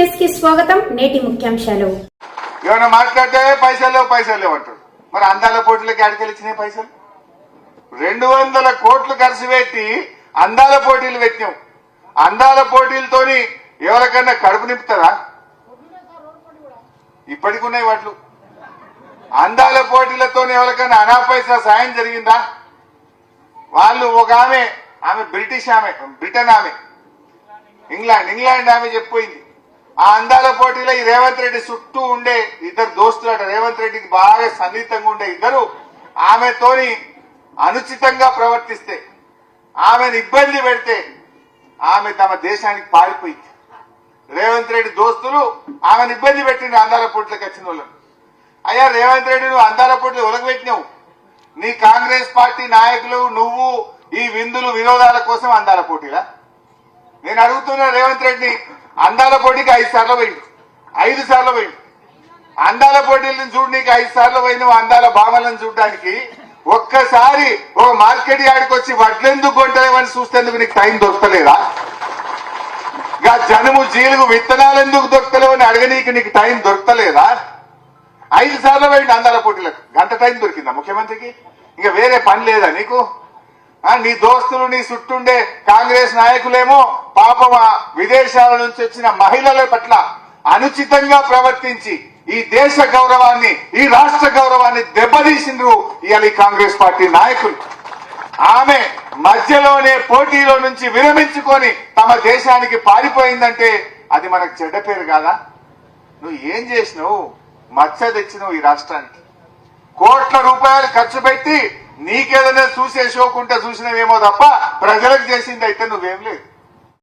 కి స్వాగతం నేటి ముఖ్యాంశాలు. ఏమైనా మాట్లాడితే పైసలు లేవు పైసలు లేవు అంటాడు మరి అందాల పోటీలకి అడికెళ్ళి పైసలు? రెండు వందల కోట్లు ఖర్చు పెట్టి అందాల పోటీలు పెట్టినాం. అందాల పోటీలతోని ఎవరికన్నా కడుపు నింపుతారా? ఇప్పటికి ఉన్నాయి వాట్లు. అందాల పోటీలతో ఎవరికైనా అనా పైసా సాయం జరిగిందా? వాళ్ళు ఒక ఆమె ఆమె బ్రిటిష్ ఆమె బ్రిటన్ ఆమె. ఇంగ్లాండ్ ఇంగ్లాండ్ ఆమె చెప్పిపోయింది. ఆ అందాల పోటీలో ఈ రేవంత్ రెడ్డి చుట్టూ ఉండే ఇద్దరు దోస్తులు అట రేవంత్ రెడ్డికి బాగా సన్నిహితంగా ఉండే ఇద్దరు ఆమెతోని అనుచితంగా ప్రవర్తిస్తే ఆమెను ఇబ్బంది పెడితే ఆమె తమ దేశానికి పారిపోయింది. రేవంత్ రెడ్డి దోస్తులు ఆమెను ఇబ్బంది పెట్టింది అందాల పోటీలకు వచ్చిన వాళ్ళని. అయ్యా రేవంత్ రెడ్డి నువ్వు అందాల పోటీలు ఒలగబెట్టినావు. నీ కాంగ్రెస్ పార్టీ నాయకులు నువ్వు ఈ విందులు వినోదాల కోసం అందాల పోటీలా? నేను అడుగుతున్నా రేవంత్ రెడ్డిని అందాల పోటీకి ఐదు సార్లు పోయిండు. ఐదు సార్లు పోయిండు. అందాల పోటీలను చూడడానికి ఐదు సార్లు పోయిన అందాల భావనలను చూడడానికి. ఒక్కసారి ఒక మార్కెట్ యాడికి వచ్చి వడ్లెందుకు కొంటలేవని చూస్తేందుకు నీకు టైం దొరకలేదా? ఇంకా జనము జీలుగు విత్తనాలు ఎందుకు దొరకలేవని అడగనీకి నీకు టైం దొరకలేదా? ఐదు సార్లు పోయిండు అందాల పోటీలకు. గంట టైం దొరికిందా ముఖ్యమంత్రికి? ఇంకా వేరే పని లేదా నీకు? నీ దోస్తులు నీ చుట్టుండే కాంగ్రెస్ నాయకులేమో పాపం విదేశాల నుంచి వచ్చిన మహిళల పట్ల అనుచితంగా ప్రవర్తించి ఈ దేశ గౌరవాన్ని ఈ రాష్ట్ర గౌరవాన్ని దెబ్బతీసిండ్రు ఇవాళ కాంగ్రెస్ పార్టీ నాయకులు. ఆమె మధ్యలోనే పోటీలో నుంచి విరమించుకొని తమ దేశానికి పారిపోయిందంటే అది మనకు చెడ్డ పేరు కాదా? నువ్వు ఏం చేసినావు? మచ్చ తెచ్చినావు ఈ రాష్ట్రానికి. కోట్ల రూపాయలు ఖర్చు పెట్టి నీకేదైనా చూసి షోకుంటే చూసినవేమో తప్ప ప్రజలకు చేసింది అయితే నువ్వేం లేదు.